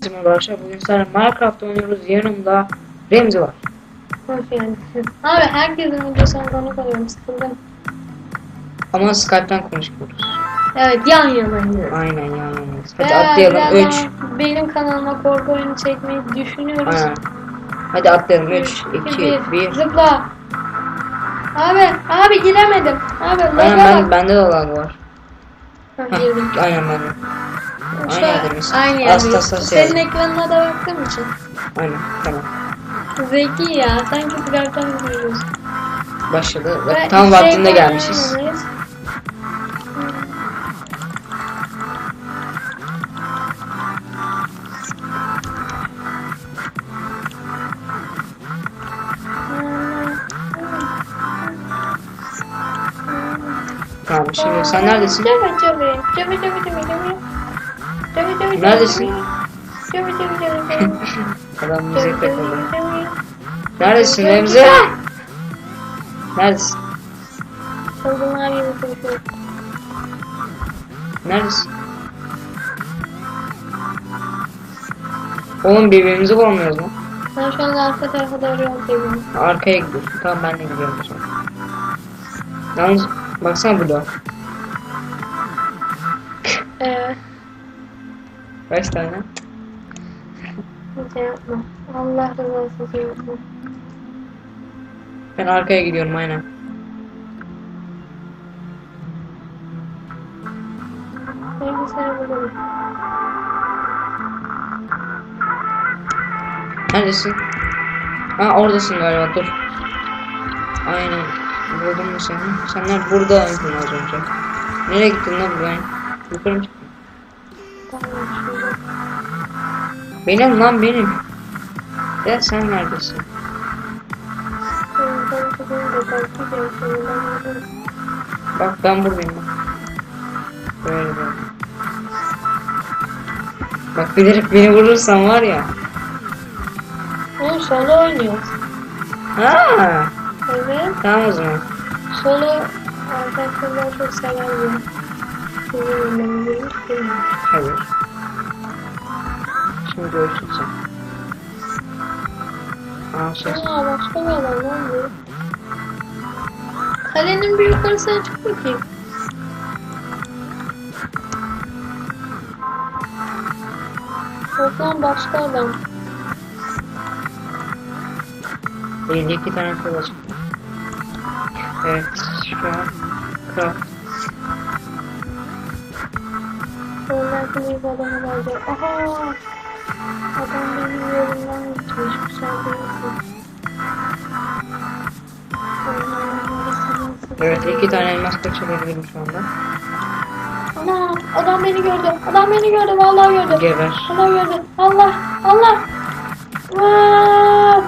Bizim arkadaşlar bugün sana Minecraft oynuyoruz. Yanımda Remzi var. Hoş geldin. Abi herkesin videosuna konuk oluyorum sıkıldım. Ama Skype'den konuşuyoruz. Evet yan yanayız. Aynen yan yanayız. Hadi Ve atlayalım. birazdan 3. Benim kanalıma korku oyunu çekmeyi düşünüyoruz. Aynen. Hadi atlayalım. 3, 2, 2, 1. Zıpla. Abi, abi giremedim. Abi Aynen ben, bende de lag var. Ha, girdim. aynen bende. Şu Aynı an- yerdeyiz. Aynı yerdeyiz. Senin ekranına da baktığım için. Aynen tamam. Zeki ya. Sanki birazdan gidiyoruz. Başladı. Bak, Ve tam şey vaktinde gelmişiz. Tamam şimdi sen neredesin? Cıvı cıvı. Cıvı cıvı cıvı cıvı. Neredesin? Adam cıvı takıldı. Neredesin Remzi? Neredesin? Çılgınlar gibi konuşuyor. Neredesin? Oğlum birbirimizi bulamıyoruz lan. Ben şu anda arka tarafa doğru yol çeviyorum. Arkaya gidiyorsun. Tamam ben de gidiyorum o zaman. Yalnız baksana burada. Ee, Kaç tane? hiç yapma. Allah rızası için yapma. Ben arkaya gidiyorum aynen. Bulurum. Neredesin? Ha oradasın galiba dur. Aynen. Buldum mu seni? Senler buradaydın az önce. Nereye gittin lan ben? Yukarı mı. Benim lan benim. Ya sen neredesin? Bak ben buradayım bak. Böyle böyle. Bak bilerek beni vurursan var ya. Oğlum solo oynuyoruz. Ha, Evet. tamam o zaman. Solo arkadaşlar çok severdim. Hayır. Şimdi görüşürüz. Aa ses. Aa başka bir adam lan bu. Kalenin bir yukarısına çık bakayım. Yok başka adam. Elinde iki tane kola çıktı. Evet şu an craft. Oradan bir adamı vardı. Aha! Adam benim yerimden gitmiş. Güzel değilsin. Evet iki tane elmas kaçırabilirim şu anda. Ana! Adam beni gördü. Adam beni gördü. Vallahi gördü. Geber. Allah gördü. Allah! Allah! Vaa!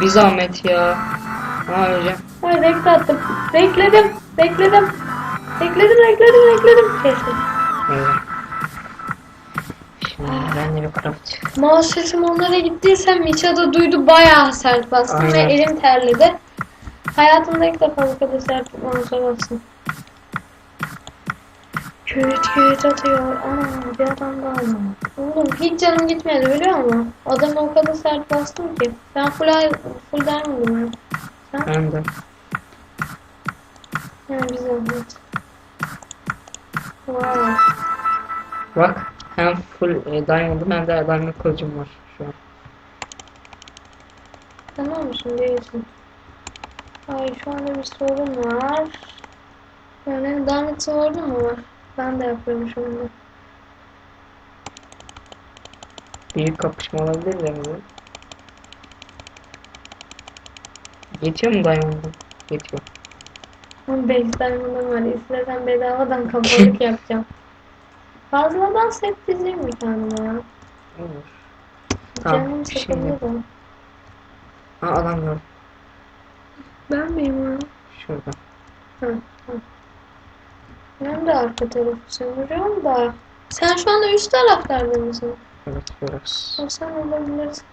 Bir zahmet ya. Aa öleceğim. Ay renk attım. Bekledim. Bekledim. Bekledim, bekledim. Kestim. Öyle. Şimdi ben de bir craft. Mouse sesim onlara gittiyse Miça da duydu bayağı sert bastım ve elim terledi. Hayatımda ilk defa bu kadar sert mouse'a bastım. Küt küt atıyor. Ana bir adam daha var. Oğlum hiç canım gitmedi biliyor musun? Adama o kadar sert bastım ki. Ben full, full diamond'ım ya. Sen? Ben de. Ha bir zahmet. Wow. Bak hem full e, diamond'ım hem de diamond kılıcım var şu an. Tamam mısın? Değilsin. Ay şu anda bir sorun var. Yani damet sorunu mu var? Ben de yapıyorum şu anda. Büyük kapışma olabilir mi? bu? Geçiyor mu diamond'ım? Geçiyor. Ama 5 diamond'ım var. İstesem bedavadan kapalık yapacağım. Fazladan set dizeyim mi kendime ya? Olur. Tamam, Canım sıkılıyor da. Ha adam gördüm. Ben miyim ya? Şurada. Hı, hı. Ben de arka tarafı sömürüyorum da. Sen şu anda üst taraflarda mısın? Evet biraz. O sen olabilirsin.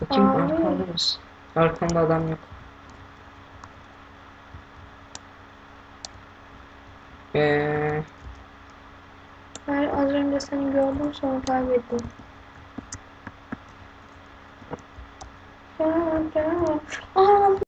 Bakayım Aa, arkamda mısın? Arkamda adam yok. Ee, ben az önce seni gördüm sonra kaybettim. Aa,